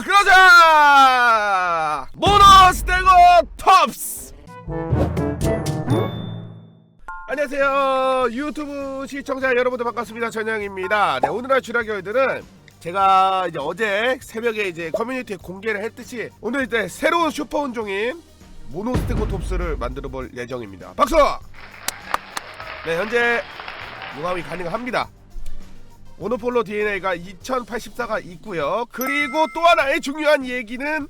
그러자! 모노스테고 톱스! 안녕하세요. 유튜브 시청자 여러분들 반갑습니다. 전영입니다. 네 오늘의 주라 교회들은 제가 이제 어제 새벽에 이제 커뮤니티에 공개를 했듯이 오늘 이제 새로운 슈퍼 운종인 모노스테고 톱스를 만들어 볼 예정입니다. 박수! 네 현재 융합이 가능합니다 모노폴로 DNA가 2084가 있고요. 그리고 또 하나의 중요한 얘기는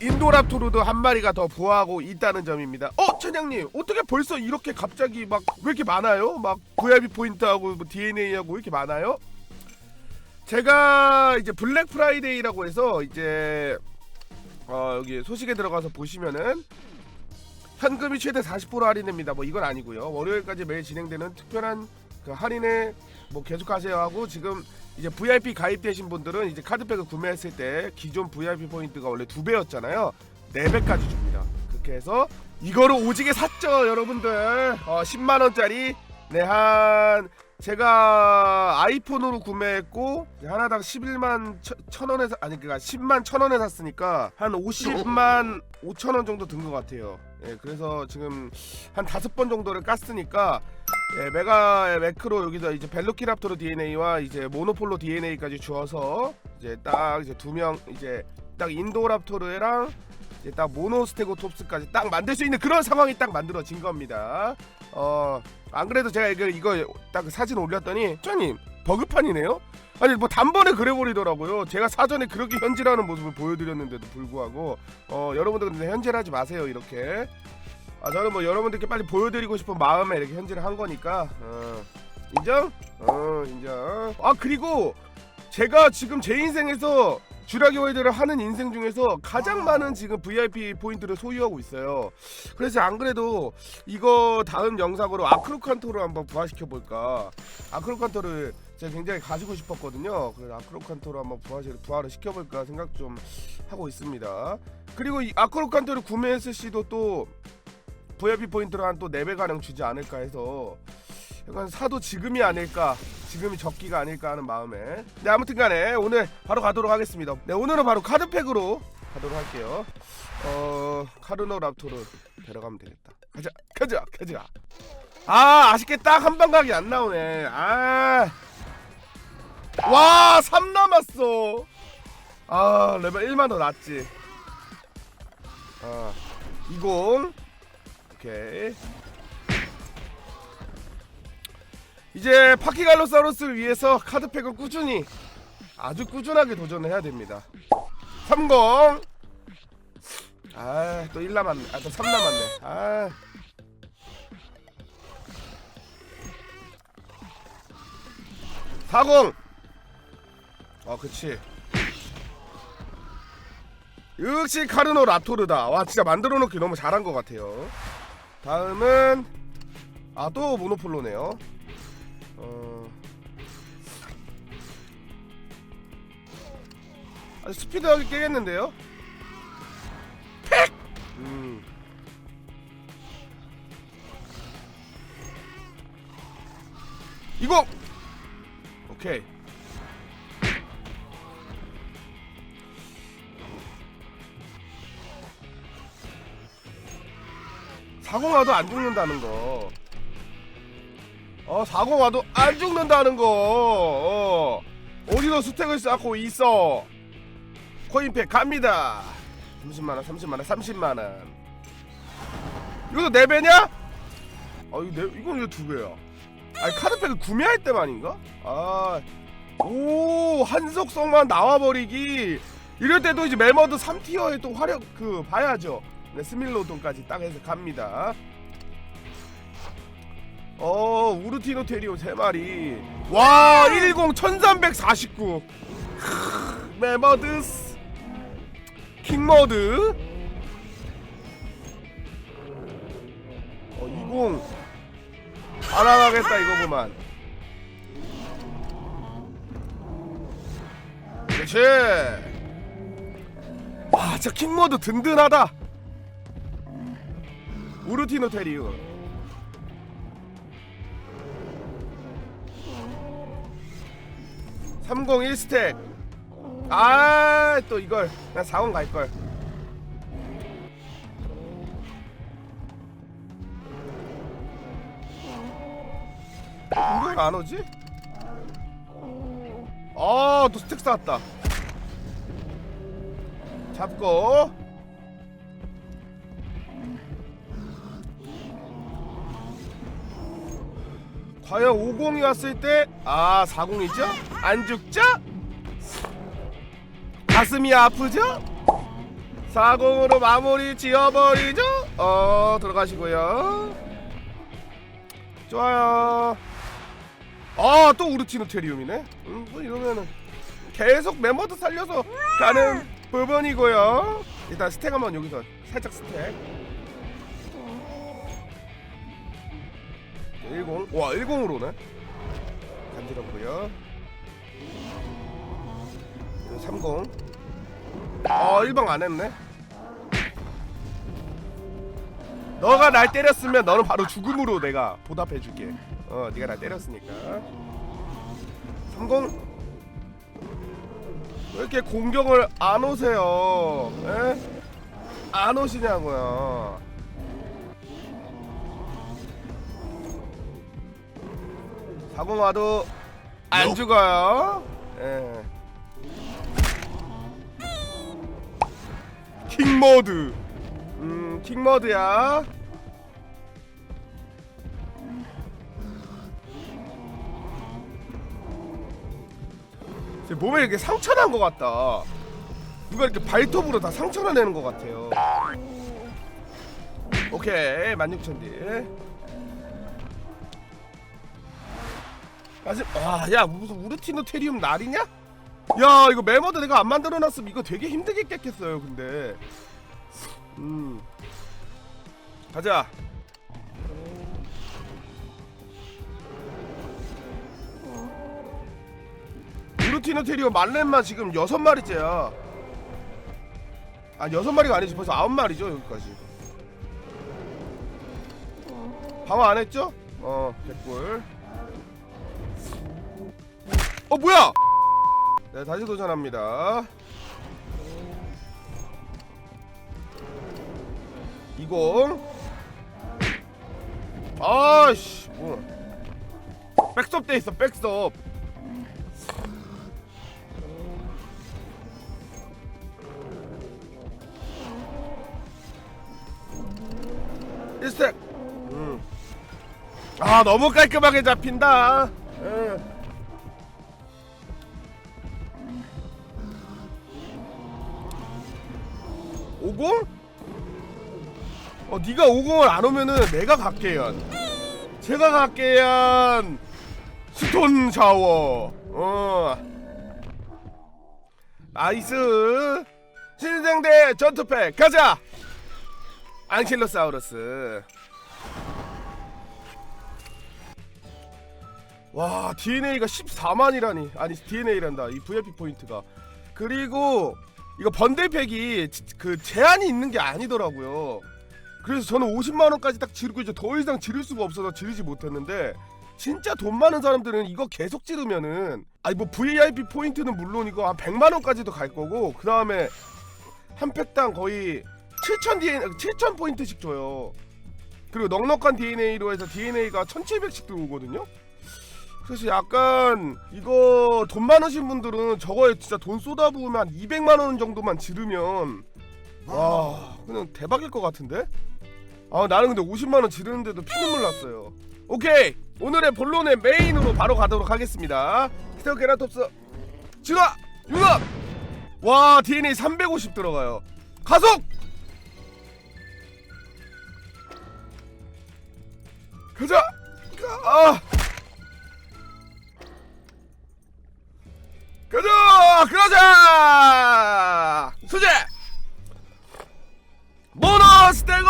인도랍토르도 한 마리가 더 부화하고 있다는 점입니다. 어, 천장님, 어떻게 벌써 이렇게 갑자기 막 왜 이렇게 많아요? 막 VIP 포인트하고 뭐 DNA하고 왜 이렇게 많아요? 제가 이제 블랙 프라이데이라고 해서 이제 어, 여기 소식에 들어가서 보시면은 현금이 최대 40% 할인됩니다. 뭐 이건 아니고요. 월요일까지 매일 진행되는 특별한 그 할인에 뭐 계속 하세요 하고 지금 이제 VIP 가입되신 분들은 이제 카드팩을 구매했을 때 기존 VIP 포인트가 원래 두 배였잖아요. 네 배까지 줍니다. 그렇게 해서 이거를 오지게 샀죠, 여러분들. 어, 10만 원짜리 네한 제가 아이폰으로 구매했고 하나당 11만 천 원에 아니 그니까 10만 천 원에 샀으니까 한 50만 5천 원 정도 든 것 같아요. 예, 그래서 지금 한 다섯 번 정도를 깠으니까 예, 메가 매크로 여기서 이제 벨로키랍토르 DNA와 이제 모노폴로 DNA까지 주어서 이제 딱 이제 두 명 이제 딱 인도랍토르랑 이제 딱 모노스테고톱스까지 딱 만들 수 있는 그런 상황이 딱 만들어진 겁니다. 어, 안 그래도 제가 이거 이거 딱 사진 올렸더니 쩌님 버그판이네요. 아니 뭐 단번에 그래버리더라고요. 제가 사전에 그렇게 현질하는 모습을 보여드렸는데도 불구하고 어 여러분들 근데 현질하지 마세요 이렇게. 아 저는 뭐 여러분들께 빨리 보여드리고 싶은 마음에 이렇게 현질을 한 거니까 어, 인정? 어 인정. 아 그리고 제가 지금 제 인생에서 주라기 월드를 하는 인생 중에서 가장 많은 지금 VIP 포인트를 소유하고 있어요. 그래서 안 그래도 이거 다음 영상으로 아크로칸토를 한번 부활시켜 볼까. 아크로칸토를 제가 굉장히 가지고 싶었거든요. 그래서 아크로칸토를 한번 부활을, 부활을 시켜 볼까 생각 좀 하고 있습니다. 그리고 이 아크로칸토를 구매했을 시도 또 VIP 포인트를 한또 4배 가량 주지 않을까 해서 약간 사도 지금이 아닐까 지금이 적기가 아닐까 하는 마음에. 네 아무튼간에 오늘 바로 가도록 하겠습니다. 네 오늘은 바로 카드팩으로 가도록 할게요. 어 카르노 랍토르 데려가면 되겠다. 가자 가자 가자. 아 아쉽게 딱 한 방 각이 안 나오네. 아와3 남았어. 아 레벨 1만 더 낫지. 아20 오케이. 이제 파키갈로사우루스를 위해서 카드팩을 꾸준히 아주 꾸준하게 도전을 해야 됩니다. 30 아 또 1 남았네. 아 또 3 남았네. 아. 사공. 어 그치. 역시 카르노 라토르다. 와 진짜 만들어 놓기 너무 잘한 것 같아요 다음은 아 또 모노폴로네요 어... 아주 스피드하게 깨겠는데요? 팩! 음. 이거! 오케이 사고 나도 안 죽는다는 거. 어 사고 와도 안 죽는다는 거. 어. 어디서 스택을 쌓고 있어. 코인팩 갑니다. 30만원 30만원 30만원 이것도 4배냐? 아 이거 네, 이건 왜 2배야 아니 카드팩을 구매할 때만인가? 아 오 한속성만 나와버리기 이럴 때도 이제 메머드 3티어의 또 화력 그 봐야죠 네, 스밀로돈까지 딱 해서 갑니다. 어, 우르티노 테리오 3마리. 와, 110 1349. 메머드스. 킹머드. 어, 20. 알아가겠다, 이거 보만. 그렇지. 와, 진짜 킹모드 든든하다. 우르티노 테리우 (301 스택) 아, 또 이걸 나 4원 갈 걸. 이걸 안 오지? 아, 또 스택 쌓았다. 잡고 과연 50이 왔을 때 아 40이죠? 안 죽죠? 가슴이 아프죠? 40으로 마무리 지어버리죠? 어 들어가시고요 좋아요 아 또 우르티노테리움이네 음, 뭐 이러면은 계속 멤버도 살려서 가는 부분이고요 일단 스택 한번 여기서 살짝 스택 10. 와 10으로네 간지럽고요 30. 어 1방 안 했네 너가 날 때렸으면 너는 바로 죽음으로 내가 보답해 줄게 어 네가 날 때렸으니까 30. 왜 이렇게 공격을 안 오세요 에? 안 오시냐고요 사공 와도 안 죽어요. 예. 킹모드. 음, 킹모드야. 제 몸에 이렇게 상처난 것 같다. 누가 이렇게 발톱으로 다 상처를 내는 것 같아요. 오케이, 16,000딜. 아직 와야 무슨 우르티노 테리움 날이냐? 야 이거 메모드 내가 안 만들어놨으면 이거 되게 힘들게 깼겠어요 근데. 음. 가자. 우르티노 테리움 말렘만 지금 여섯 마리째야. 아 여섯 마리가 아니지. 벌써 아홉 마리죠 여기까지. 방어 안 했죠? 어 개꿀 어 뭐야? 네 다시 도전합니다. 20 아씨 뭐 백섭 돼 있어 백섭 일스택 음. 아 너무 깔끔하게 잡힌다 50? 어 네가 50을 안 오면은 내가 갈게요. 제가 갈게요. 스톤 샤워. 어. 나이스. 신생대 전투팩 가자. 안킬로사우루스. 와 DNA가 14만이라니 아니 DNA란다 이 VIP 포인트가 그리고 이거 번들팩이 지- 그 제한이 있는 게 아니더라고요. 그래서 저는 50만 원까지 딱 지르고 이제 더 이상 지를 수가 없어서 지르지 못했는데 진짜 돈 많은 사람들은 이거 계속 지르면은 아니 뭐 VIP 포인트는 물론이고 한 100만 원까지도 갈 거고 그 다음에 한 팩당 거의 7,000 DNA 7,000 포인트씩 줘요. 그리고 넉넉한 DNA로 해서 DNA가 1,700씩 들어오거든요. 그래서 약간 이거 돈 많으신 분들은 저거에 진짜 돈 쏟아부으면 한 200만 원 정도만 지르면 와 그냥 대박일 것 같은데? 아 나는 근데 50만 원 지르는데도 피눈물 났어요. 오케이 오늘의 본론의 메인으로 바로 가도록 하겠습니다. 스테어 게라톱스 진화 융합 와 DNA 350 들어가요. 가속 가자 아 가자 그러자! 수제! 모노스테고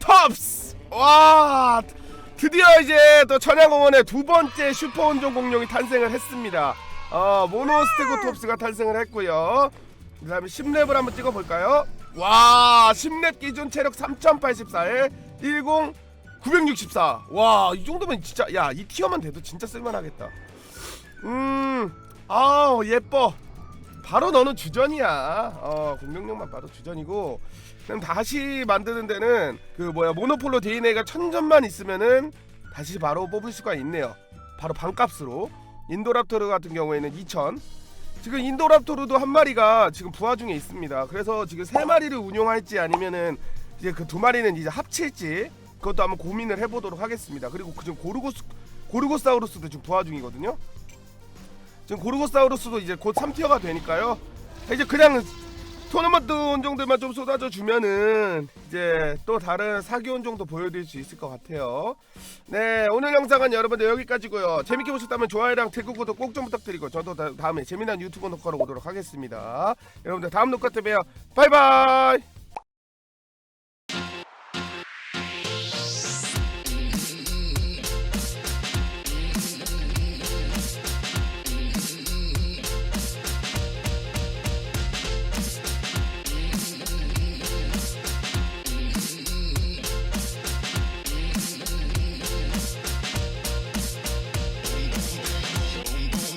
톱스! 와 드디어 이제 또 천양공원의 두 번째 슈퍼 운전 공룡이 탄생을 했습니다. 어 모노스테고 톱스가 탄생을 했고요. 그 다음에 10렙을 한번 찍어볼까요? 와 10렙 기준 체력 3084에 10 964 와 이 정도면 진짜 야 이 티어만 돼도 진짜 쓸만하겠다. 음 아우 예뻐 바로 너는 주전이야. 어, 공격력만 봐도 주전이고. 그럼 다시 만드는 데는 그 뭐야 모노폴로 DNA가 천점만 있으면은 다시 바로 뽑을 수가 있네요. 바로 반값으로. 인도랍토르 같은 경우에는 2천. 지금 인도랍토르도 한 마리가 지금 부화 중에 있습니다. 그래서 지금 세 마리를 운용할지 아니면은 이제 그 두 마리는 이제 합칠지 그것도 한번 고민을 해보도록 하겠습니다. 그리고 그 지금 고르고스 고르고사우루스도 지금 부화 중이거든요. 지금 고르고사우루스도 이제 곧 3티어가 되니까요. 이제 그냥 토너먼트 온정들만 좀 쏟아져 주면은 이제 또 다른 사기온 정도 보여드릴 수 있을 것 같아요. 네 오늘 영상은 여러분들 여기까지고요. 재밌게 보셨다면 좋아요랑 댓글 구독 꼭 좀 부탁드리고 저도 다, 다음에 재미난 유튜브 녹화로 오도록 하겠습니다. 여러분들 다음 녹화 때 봬요. 바이바이.